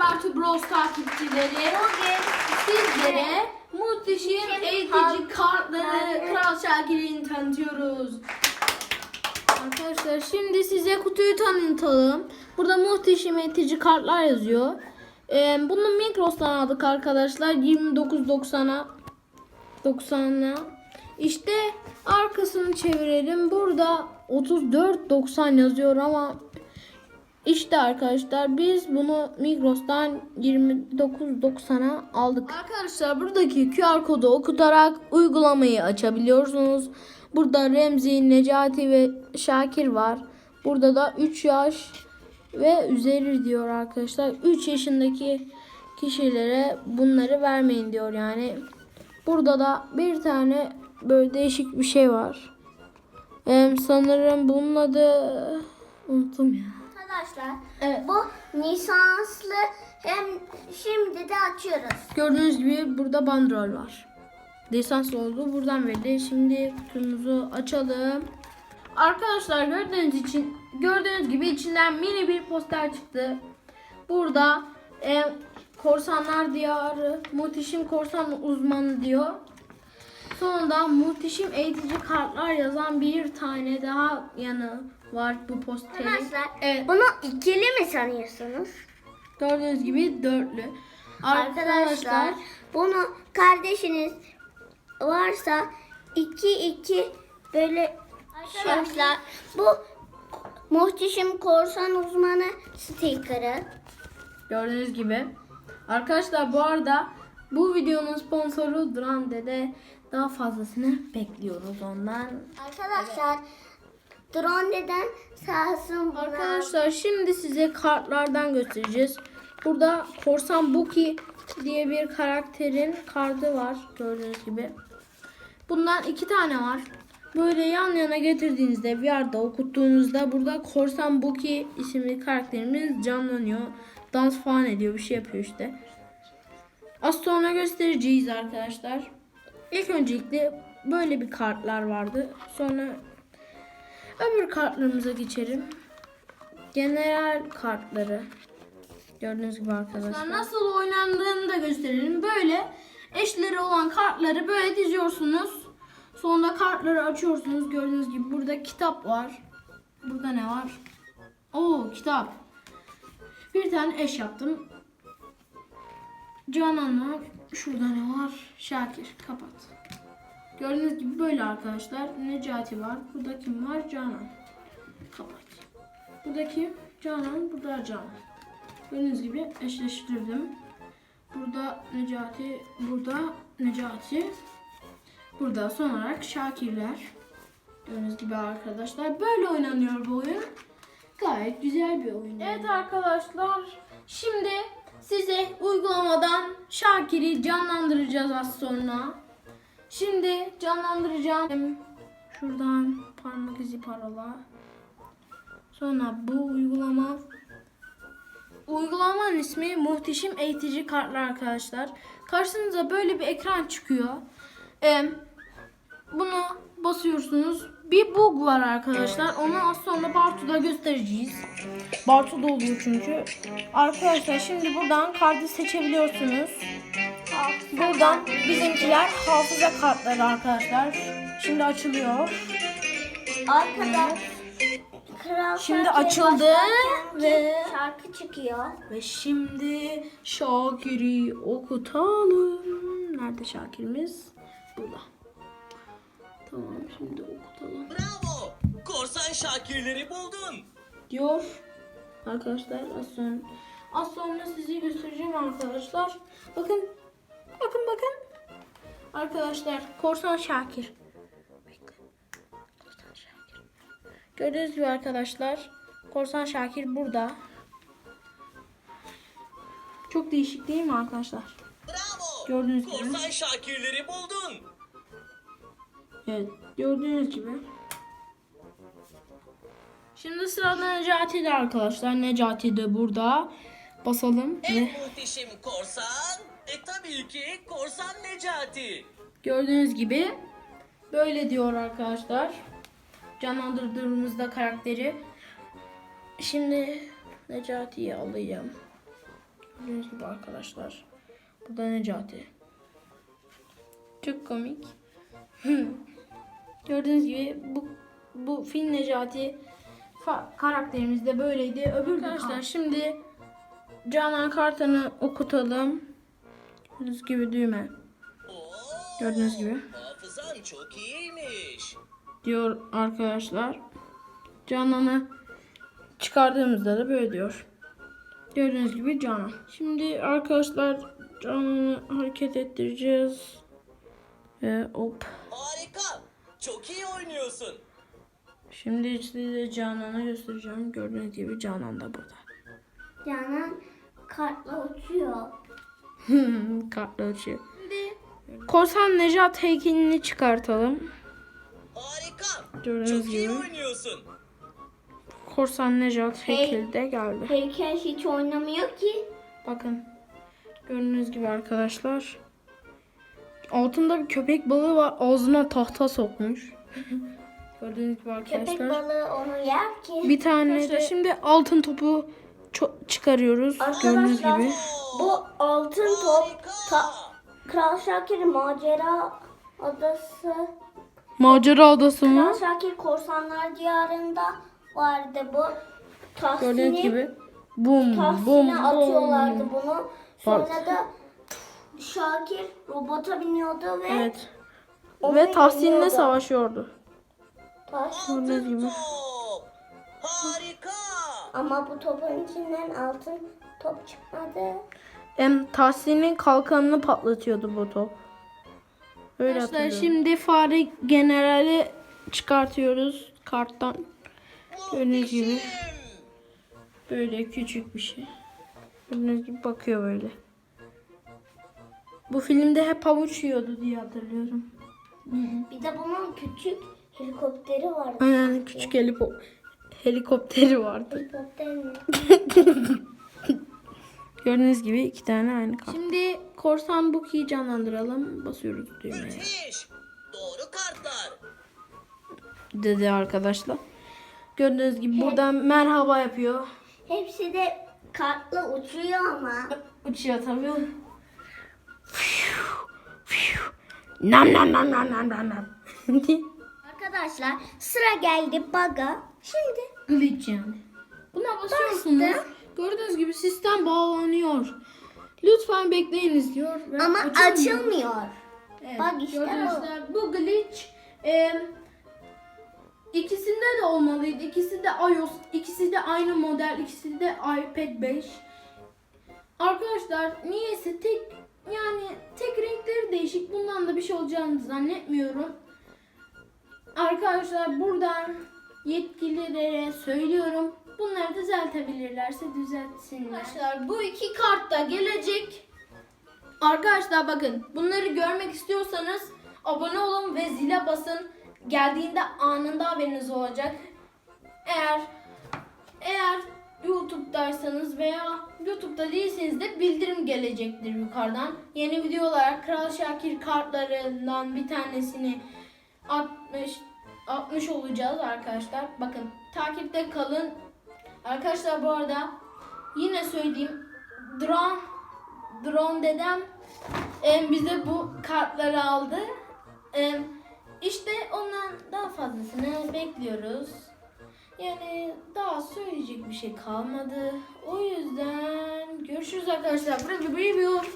Bartu Bros takipçileri sizlere muhteşem eğitici kartları Kral Şakir'in tanıtıyoruz. Arkadaşlar şimdi size kutuyu tanıtalım. Burada muhteşem eğitici kartlar yazıyor. Ee, bunu Migros'tan aldık arkadaşlar. 29.90'a 90'a. İşte arkasını çevirelim. Burada 34.90 yazıyor ama işte arkadaşlar biz bunu Migros'tan 29.90'a aldık. Arkadaşlar buradaki QR kodu okutarak uygulamayı açabiliyorsunuz. Burada Remzi, Necati ve Şakir var. Burada da 3 yaş ve üzeri diyor arkadaşlar. 3 yaşındaki kişilere bunları vermeyin diyor yani. Burada da bir tane böyle değişik bir şey var. Ee, sanırım bunun adı unuttum ya. Arkadaşlar Evet. bu lisanslı hem şimdi de açıyoruz. Gördüğünüz gibi burada bandrol var. Lisans oldu. Buradan verdi. Şimdi kutumuzu açalım. Arkadaşlar gördüğünüz için gördüğünüz gibi içinden mini bir poster çıktı. Burada e, Korsanlar Diyarı, Muhteşem Korsan Uzmanı diyor. Sonunda muhteşem eğitici kartlar yazan bir tane daha yanı var bu posterin. Arkadaşlar Evet. bunu ikili mi sanıyorsunuz? Gördüğünüz gibi dörtlü. Arkadaşlar bunu kardeşiniz varsa iki iki böyle arkadaşlar bu muhteşem korsan uzmanı sticker'ı. Gördüğünüz gibi. Arkadaşlar bu arada bu videonun sponsoru Duran Dede. Daha fazlasını bekliyoruz ondan. Arkadaşlar drone neden sağ olsun buna. Arkadaşlar şimdi size kartlardan göstereceğiz. Burada Korsan Buki diye bir karakterin kartı var gördüğünüz gibi. Bundan iki tane var. Böyle yan yana getirdiğinizde VR'da okuttuğunuzda burada Korsan Buki isimli karakterimiz canlanıyor. Dans falan ediyor bir şey yapıyor işte. Az sonra göstereceğiz arkadaşlar. İlk öncelikle böyle bir kartlar vardı. Sonra öbür kartlarımıza geçelim. General kartları. Gördüğünüz gibi arkadaşlar. Nasıl oynandığını da gösterelim. Böyle eşleri olan kartları böyle diziyorsunuz. Sonra kartları açıyorsunuz. Gördüğünüz gibi burada kitap var. Burada ne var? Oo kitap. Bir tane eş yaptım. Canan var. Şurada ne var? Şakir. Kapat. Gördüğünüz gibi böyle arkadaşlar. Necati var. Burada kim var? Canan. Kapat. Burada kim? Canan. Burada Canan. Gördüğünüz gibi eşleştirdim. Burada Necati. Burada Necati. Burada son olarak Şakirler. Gördüğünüz gibi arkadaşlar. Böyle oynanıyor bu oyun. Gayet güzel bir oyun. Evet arkadaşlar. Şimdi size uygulamadan Şakir'i canlandıracağız az sonra. Şimdi canlandıracağım. Şuradan parmak izi parola. Sonra bu uygulama. Uygulamanın ismi Muhteşem Eğitici Kartlar arkadaşlar. Karşınıza böyle bir ekran çıkıyor. Ee, bunu basıyorsunuz. Bir bug var arkadaşlar. Onu az sonra Bartu'da göstereceğiz. Bartu'da oluyor çünkü. Arkadaşlar şimdi buradan kartı seçebiliyorsunuz. Buradan bizimkiler hafıza kartları arkadaşlar. Şimdi açılıyor. Arkada Kral Şimdi açıldı ve şarkı çıkıyor. ve şimdi Şakir'i okutalım. Nerede Şakir'imiz? Burada. Tamam şimdi okutalım. Bravo! Korsan Şakirleri buldun. Diyor. Arkadaşlar az sonra az sonra size göstereceğim arkadaşlar. Bakın. Bakın bakın. Arkadaşlar Korsan Şakir. Korsan Şakir. Gördüğünüz gibi arkadaşlar Korsan Şakir burada. Çok değişik değil mi arkadaşlar? Bravo! Gördüğünüz gibi. Korsan Şakirleri buldun. Evet gördüğünüz gibi. Şimdi sırada Necati'de arkadaşlar. Necati de burada. Basalım En ve muhteşem korsan, e tabii ki Korsan Necati. gördüğünüz gibi böyle diyor arkadaşlar. Canlandırdığımızda karakteri. Şimdi Necati'yi alayım. Gördüğünüz gibi arkadaşlar. Burada Necati. Çok komik. Gördüğünüz gibi bu bu film Necati karakterimiz de böyleydi. Öbür arkadaşlar şimdi Canan Kartan'ı okutalım. Gördüğünüz gibi düğme. Gördüğünüz gibi. Hafızan çok iyiymiş. diyor arkadaşlar. Canan'ı çıkardığımızda da böyle diyor. Gördüğünüz gibi Canan. Şimdi arkadaşlar Canan'ı hareket ettireceğiz. Ve hop. Harika. Çok iyi oynuyorsun. Şimdi size Canan'ı göstereceğim. Gördüğünüz gibi Canan da burada. Canan kartla uçuyor. Kartla uçuyor. Şimdi Korsan Nejat heykelini çıkartalım. Harika. Gördüğünüz Çok iyi gibi. oynuyorsun. Korsan Nejat Hey. heykeli de geldi. Heykel hiç oynamıyor ki. Bakın. Gördüğünüz gibi arkadaşlar. Altında bir köpek balığı var. Ağzına tahta sokmuş. Gördüğünüz gibi Köpek arkadaşlar. balığı onu yer ki. Bir tane de şimdi altın topu ço- çıkarıyoruz. Arkadaşlar, Gördüğünüz gibi. Bu altın top ta- Kral Şakir macera adası. Macera adası mı? Kral Şakir korsanlar diyarında vardı bu. Gördüğünüz Tahsini, gibi. Bum bum tahsine atıyorlardı bum. bunu. Sonra Bak. da Şakir robota biniyordu ve Evet. onu Ve Tahsin'le savaşıyordu. Gördüğünüz gibi. Top. Harika. Ama bu topun içinden altın top çıkmadı. Hem Tahsin'in kalkanını patlatıyordu bu top. Öyle Arkadaşlar şimdi fare generali çıkartıyoruz karttan. Gördüğünüz gibi. Böyle küçük bir şey. Gördüğünüz gibi bakıyor böyle. Bu filmde hep havuç yiyordu diye hatırlıyorum. Bir de bunun küçük helikopteri vardı. Aynen küçük helipo- helikopteri vardı. Helikopter mi? Gördüğünüz gibi iki tane aynı kart. Şimdi korsan Buki'yi canlandıralım. Basıyoruz düğmeye. Müthiş. Doğru kartlar. Dedi arkadaşlar. Gördüğünüz gibi burada merhaba yapıyor. Hepsi de kartla uçuyor ama. Uçuyor tabii. Nam nam nam nam nam nam nam. Arkadaşlar sıra geldi baga. Şimdi Glitch yani. Buna basıyorsunuz. Gördüğünüz gibi sistem bağlanıyor. Lütfen bekleyiniz diyor. ve ama açılmıyor. açılmıyor. Evet, Bak işte gördüğünüz gibi bu glitch e, ikisinde de olmalıydı. İkisi de iOS, ikisi de aynı model, ikisi de iPad 5. Arkadaşlar niyeyse tek yani tek renkleri değişik. Bundan da bir şey olacağını zannetmiyorum. Arkadaşlar buradan yetkililere söylüyorum. Bunları düzeltebilirlerse düzeltsinler. Arkadaşlar bu iki kart da gelecek. Arkadaşlar bakın bunları görmek istiyorsanız abone olun ve zile basın. Geldiğinde anında haberiniz olacak. Eğer eğer YouTube'daysanız veya YouTube'da değilseniz de bildirim gelecektir yukarıdan. Yeni videolar Kral Şakir kartlarından bir tanesini atmış atmış olacağız arkadaşlar. Bakın takipte kalın. Arkadaşlar bu arada yine söyleyeyim. Drone Drone dedem em, bize bu kartları aldı. Em, işte ondan daha fazlasını bekliyoruz. Yani daha söyleyecek bir şey kalmadı. O yüzden görüşürüz arkadaşlar. Buraya bir review.